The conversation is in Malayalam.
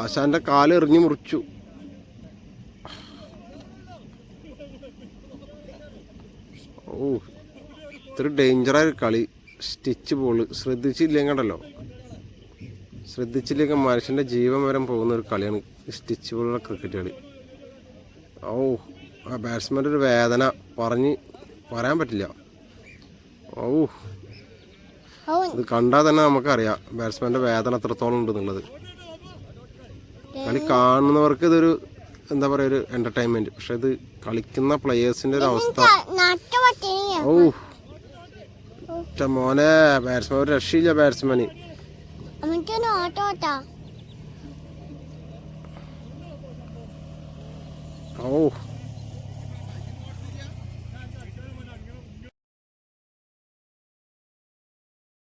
ആശാന്റെ കാൽ എറിഞ്ഞു മുറിച്ചു. ഓ ഇത്ര ഡേഞ്ചറായ കളി. സ്റ്റിച്ച് ബോൾ ശ്രദ്ധിച്ചില്ലെങ്കിൽ കണ്ടല്ലോ ശ്രദ്ധിച്ചില്ലെങ്കിൽ മനുഷ്യന്റെ ജീവൻ വരെ പോകുന്ന ഒരു കളിയാണ് സ്റ്റിച്ച് ബോളുള്ള ക്രിക്കറ്റ് കളി. ഓ ആ ബാറ്റ്സ്മാന്റെ ഒരു വേദന പറഞ്ഞ് പറയാൻ പറ്റില്ല. ഓ ഇത് കണ്ടാൽ തന്നെ നമുക്കറിയാം ബാറ്റ്സ്മാന്റെ വേദന എത്രത്തോളം ഉണ്ട് എന്നുള്ളത് കളി കാണുന്നവർക്ക് ഇതൊരു എന്താ പറയുക ഒരു എന്റർടൈൻമെന്റ് പക്ഷെ ഇത് കളിക്കുന്ന പ്ലെയേഴ്സിന്റെ ഒരു അവസ്ഥ. ഓ മോനെ ബാറ്റ്സ്മാൻ ഒരു രക്ഷയില്ല ബാറ്റ്സ്മാന് ഓ